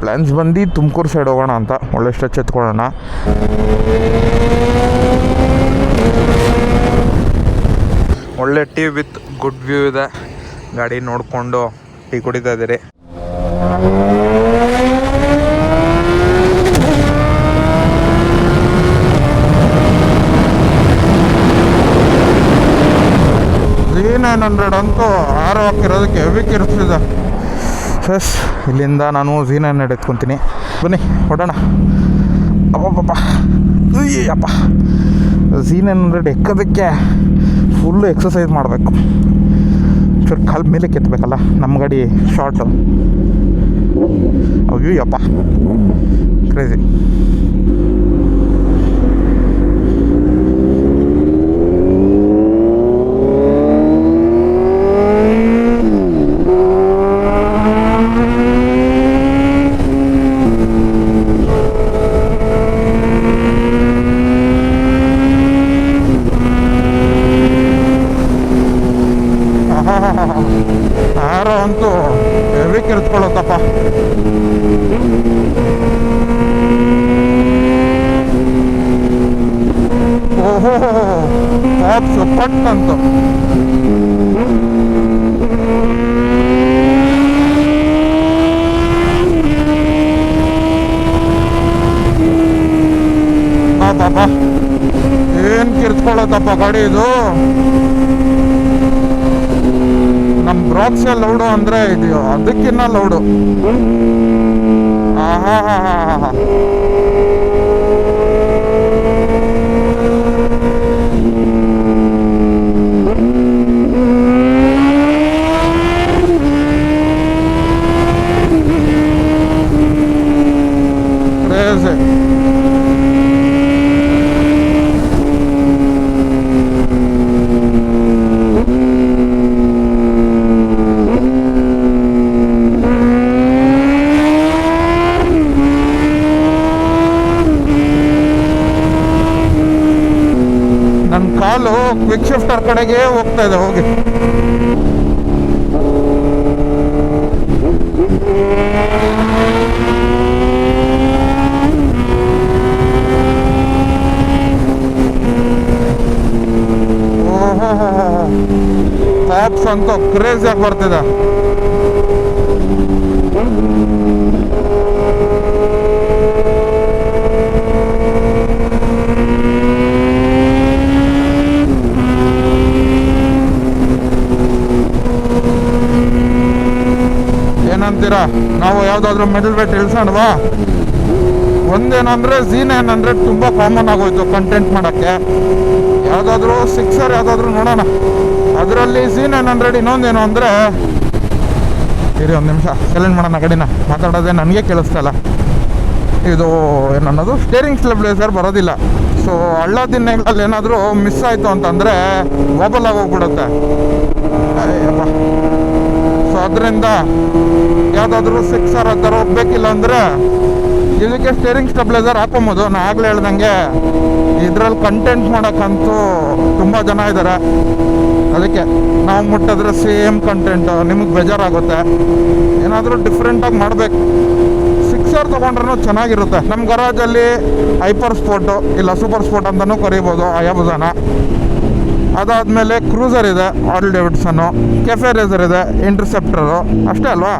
Plans ಬಂದು Tumakuru side ಹೋಗೋಣ ಅಂತ. ಒಳ್ಳೆ ಸ್ಟ್ರೆಚ್ ಎತ್ಕೊಳ್ಳೋಣ. ಒಳ್ಳೆ ಟೀ ವಿತ್ ಗುಡ್ ವ್ಯೂ ಇದೆ. ಗಾಡಿ ನೋಡಿಕೊಂಡು ಟೀ ಕುಡಿತಾ ಇದ್ದೀರಿ. ಜಿ ನೈನ್ ಹಂಡ್ರೆಡ್ ಅಂತೂ ಆರು ಹಾಕಿರೋದಕ್ಕೆ ಹೆವಿ ಕಿರಿಸಿದೆ ಎಸ್ ಇಲ್ಲಿಂದ ನಾನು ಝೀನ ಎತ್ಕೊತೀನಿ. ಬನ್ನಿ, ಹೊಡೋಣ. ಅಪ್ಪ ಅಯ್ಯಪ್ಪ ಝೀನ್ ಹಂಡ್ರೆಡ್ ಎಕ್ಕೋದಕ್ಕೆ ಫುಲ್ಲು ಎಕ್ಸಸೈಸ್ ಮಾಡಬೇಕು. ಚೂರು ಕಾಲು ಮೇಲೆ ಕೆತ್ತಬೇಕಲ್ಲ ನಮ್ಮ ಗಾಡಿ ಶಾರ್ಟು ಅಯ್ಯಪ್ಪ ಕ್ರೇಜಿ ಆರೋ ಅಂತೂ ಹೆವಿ ಕಿರ್ತ್ಕೊಳ್ಳುತ್ತಪ್ಪ ಓಹೋ ಅಂತು ಪಾಪ ಏನ್ ಕಿರ್ತ್ಕೊಳ್ಳುತ್ತಪ್ಪ ಗಾಡಿ ಇದು? ನಮ್ಮ ಬ್ರಾಕ್ಸ್ ಲೌಡು ಅಂದ್ರೆ ಇದೆಯೋ ಅದಕ್ಕಿನ್ನ ಲೌಡು. ಆಹಾ ನನ್ನ ಕಾಲು ಕ್ವಿಕ್ ಶಿಫ್ಟರ್ ಕಡೆಗೆ ಹೋಗ್ತಾ ಇದೆ ಹೋಗಿ. ಪಾಪ್ಸ್ ಅಂತೂ ಆಗಿ ಬರ್ತಿದೆ. ನಾವು ಯಾವುದಾದ್ರೂ ಮೆಡಲ್ ವೇಟ್ ಇಳಿಸೋಣವಾ? ಒಂದೇನಂದ್ರೆ ಜಿ ನೈನ್ ಹಂಡ್ರೆಡ್ ತುಂಬ ಕಾಮನ್ ಆಗೋಯ್ತು ಕಂಟೆಂಟ್ ಮಾಡೋಕ್ಕೆ. ಯಾವುದಾದ್ರೂ ಸಿಕ್ಸರ್ ಯಾವುದಾದ್ರೂ ನೋಡೋಣ. ಅದರಲ್ಲಿ ಜಿ ನೈನ್ ಹಂಡ್ರೆಡ್ ಇನ್ನೊಂದೇನು ಅಂದರೆ, ಇರಿ ಒಂದು ನಿಮಿಷ ಸೆಲೆಂಡ್ ಮಾಡೋಣ ಗಾಡಿನ. ಮಾತಾಡೋದೇ ನನಗೆ ಕೇಳಿಸ್ತಲ್ಲ ಇದು ಏನನ್ನೋದು? ಸ್ಟೇರಿಂಗ್ ಸರ್ ಬರೋದಿಲ್ಲ. ಸೊ ಹಳ್ಳ ದಿನಗಳಲ್ಲಿ ಏನಾದರೂ ಮಿಸ್ ಆಯಿತು ಅಂತಂದರೆ ವಾಬಲ್ ಆಗೋಗ್ಬಿಡುತ್ತೆ. ಅದರಿಂದ ಯಾವುದಾದ್ರೂ ಸಿಕ್ಸರ್ ಆ ಥರ ಹೋಗ್ಬೇಕಿಲ್ಲ ಅಂದರೆ ಇದಕ್ಕೆ ಸ್ಟೇರಿಂಗ್ ಸ್ಟೆಬ್ಲೈಸರ್ ಹಾಕೊಬೋದು ನಾನು ಆಗಲೇ ಹೇಳ್ದಂಗೆ ಇದರಲ್ಲಿ ಕಂಟೆಂಟ್ ಮಾಡೋಕ್ಕಂತೂ ತುಂಬ ಜನ ಇದ್ದಾರೆ ಅದಕ್ಕೆ ನಾವು ಮುಟ್ಟಿದ್ರೆ ಸೇಮ್ ಕಂಟೆಂಟು ನಿಮಗೆ ಬೇಜಾರಾಗುತ್ತೆ. ಏನಾದರೂ ಡಿಫ್ರೆಂಟಾಗಿ ಮಾಡಬೇಕು. ಸಿಕ್ಸರ್ ತೊಗೊಂಡ್ರೂ ಚೆನ್ನಾಗಿರುತ್ತೆ. ನಮ್ಮ ಗರಾಜಲ್ಲಿ ಹೈಪರ್ ಸ್ಪೋರ್ಟು ಇಲ್ಲ ಸೂಪರ್ ಸ್ಪೋರ್ಟ್ ಅಂತಲೂ ಕರಿಬೋದು. ಅಯಾಬುಜಾನ ಅದಾದಮೇಲೆ ಕ್ರೂಸರ್ ಇದೆ ಆಲ್ ಡೇವಿಡ್ಸನ್ನು, ಕೆಫೆ ರೇಸರ್ ಇದೆ, ಇಂಟರ್ಸೆಪ್ಟರು. ಅಷ್ಟೇ ಅಲ್ವಾ?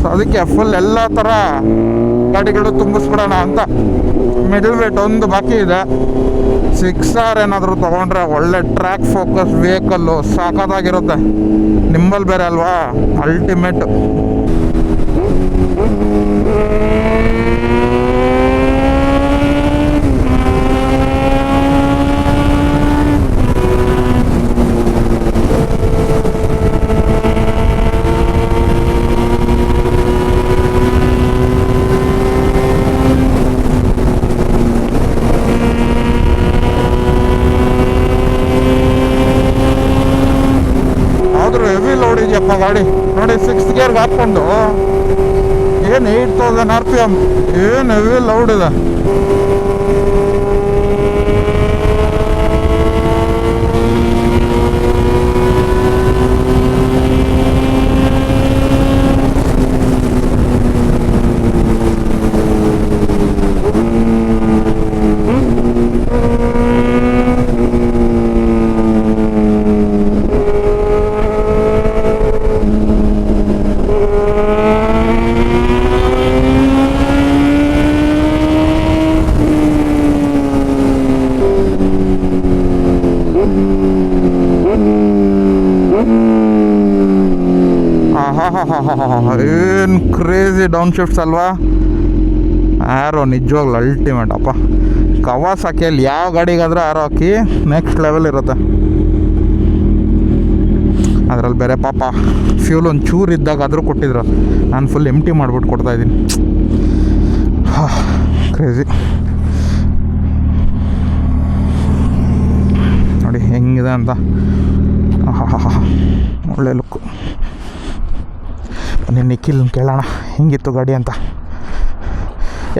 ಸೊ ಅದಕ್ಕೆ ಫುಲ್ ಎಲ್ಲ ಥರ ಗಾಡಿಗಳು ತುಂಬಿಸ್ಬಿಡೋಣ ಅಂತ ಮಿಡಲ್ ವೇಟ್ ಒಂದು ಬಾಕಿ ಇದೆ. ಸಿಕ್ಸರ್ ಏನಾದರೂ ತೊಗೊಂಡ್ರೆ ಒಳ್ಳೆ ಟ್ರ್ಯಾಕ್ ಫೋಕಸ್ ವೆಹಿಕಲ್ಲು ಸಾಕಾಗಿರುತ್ತೆ ನಿಂಬಲ್ ಬೇರೆ ಅಲ್ವಾ? ಅಲ್ಟಿಮೇಟ್ ಆದರೂ ಹೆವಿ ಇದೆಯಪ್ಪ ಗಾಡಿ, ನೋಡಿ ಸಿಕ್ಸ್ ಗೇರ್ಗೆ ಹಾಕ್ಕೊಂಡು ಏನು eight thousand R P M ಏನು ಲೌಡ್ ಇದೆ. ಏನು ಕ್ರೇಜಿ ಡೌನ್ ಶಿಫ್ಟ್ಸ್ ಅಲ್ವಾ? ಆರೋ ನಿಜವಾಗ್ಲು ಅಲ್ಟಿಮೇಟ್ ಅಪ್ಪ. ಕವಾಸಾಕಿಯಲ್ಲಿ ಯಾವ ಗಾಡಿಗಾದ್ರೆ ಆರೋ ಹಾಕಿ ನೆಕ್ಸ್ಟ್ ಲೆವೆಲ್ ಇರುತ್ತೆ. ಅದರಲ್ಲಿ ಬೇರೆ ಪಾಪ ಫ್ಯೂಲ್ ಒಂದು ಚೂರು ಇದ್ದಾಗ ಆದರೂ ಕೊಟ್ಟಿದ್ರು. ನಾನು ಫುಲ್ ಎಂ ಟಿ ಮಾಡ್ಬಿಟ್ಟು ಕೊಡ್ತಾಯಿದ್ದೀನಿ ಕ್ರೇಜಿ ನೋಡಿ, ಹೆಂಗಿದೆ ಅಂತ. ಒಳ್ಳೆ ಲುಕ್ಕು ಬನ್ನಿ ನಿಖಿಲ್ ಕೇಳೋಣ. ಹಿಂಗಿತ್ತು ಗಾಡಿ ಅಂತ?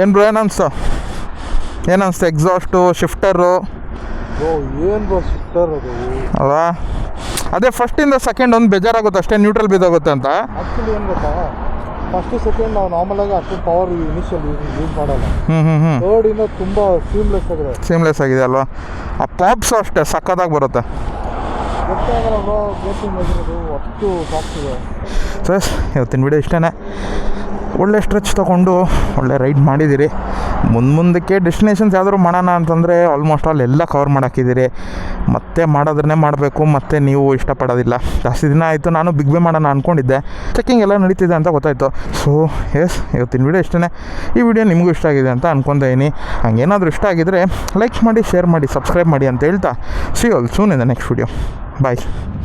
ಏನು ಬ್ರೋ ಏನನ್ಸ್ತು ಏನನ್ಸ್ತು ಎಕ್ಸಾಸ್ಟು ಶಿಫ್ಟರು ಏನು ಬ್ರೋ ಶಿಫ್ಟರ್ ಅದು? ಅಲ್ವಾ? ಅದೇ ಫಸ್ಟಿಂದ ಸೆಕೆಂಡ್ ಒಂದು ಬೇಜಾರಾಗುತ್ತೆ ಅಷ್ಟೇ ನ್ಯೂಟ್ರಲ್ ಬಿದ್ದೋಗುತ್ತೆ ಅಂತ. ಆ್ಯಕ್ಚುಲಿ ಏನು ಗೊತ್ತಾ? ಫಸ್ಟು ಸೆಕೆಂಡ್ ನಾವು ನಾರ್ಮಲಾಗಿ ಅಷ್ಟು ಪವರ್ ಇನಿಷಿಯಲ್ ಯೂಸ್ ಮಾಡಲ್ಲ. ಹ್ಞೂ ಹ್ಞೂ ಹ್ಞೂ ಥರ್ಡ್ ಇಂದ ತುಂಬ ಸೀಮ್ಲೆಸ್ ಆಗಿದೆ. ಸೀಮ್ಲೆಸ್ ಆಗಿದೆ ಅಲ್ವಾ? ಆ ಪಾಪ್ಸು ಅಷ್ಟೇ ಸಕ್ಕತ್ತಾಗಿ ಬರುತ್ತೆ. ಸಸ್ ಇವತ್ತಿನ ವಿಡಿಯೋ ಇಷ್ಟೇ ಒಳ್ಳೆ ಸ್ಟ್ರೆಚ್ ತೊಗೊಂಡು ಒಳ್ಳೆ ರೈಡ್ ಮಾಡಿದ್ದೀರಿ. ಮುಂದೆ ಮುಂದಕ್ಕೆ ಡೆಸ್ಟಿನೇಷನ್ಸ್ ಯಾವ್ದಾದ್ರು ಮಾಡೋಣ ಅಂತಂದರೆ ಆಲ್ಮೋಸ್ಟ್ ಆಲ್ ಎಲ್ಲ ಕವರ್ ಮಾಡಾಕಿದ್ದೀರಿ. ಮತ್ತೆ ಮಾಡೋದ್ರನ್ನೇ ಮಾಡಬೇಕು, ಮತ್ತೆ ನೀವು ಇಷ್ಟಪಡೋದಿಲ್ಲ. ಜಾಸ್ತಿ ದಿನ ಆಯಿತು, ನಾನು ಬಿಗ್ ಬೇ ಮಾಡೋಣ ಅಂದ್ಕೊಂಡಿದ್ದೆ ಚೆಕ್ಕಿಂಗ್ ಎಲ್ಲ ನಡೀತಿದೆ ಅಂತ ಗೊತ್ತಾಯಿತು. ಸೊ ಎಸ್ ಇವತ್ತಿನ ವಿಡಿಯೋ ಇಷ್ಟೇ ಈ ವಿಡಿಯೋ ನಿಮಗೂ ಇಷ್ಟ ಆಗಿದೆ ಅಂತ ಅನ್ಕೊಂತೀನಿ ಹಂಗೇನಾದರೂ ಇಷ್ಟ ಆಗಿದ್ರೆ ಲೈಕ್ ಮಾಡಿ ಶೇರ್ ಮಾಡಿ ಸಬ್ಸ್ಕ್ರೈಬ್ ಮಾಡಿ ಅಂತ ಹೇಳ್ತಾ. See all soon in the next video Bye.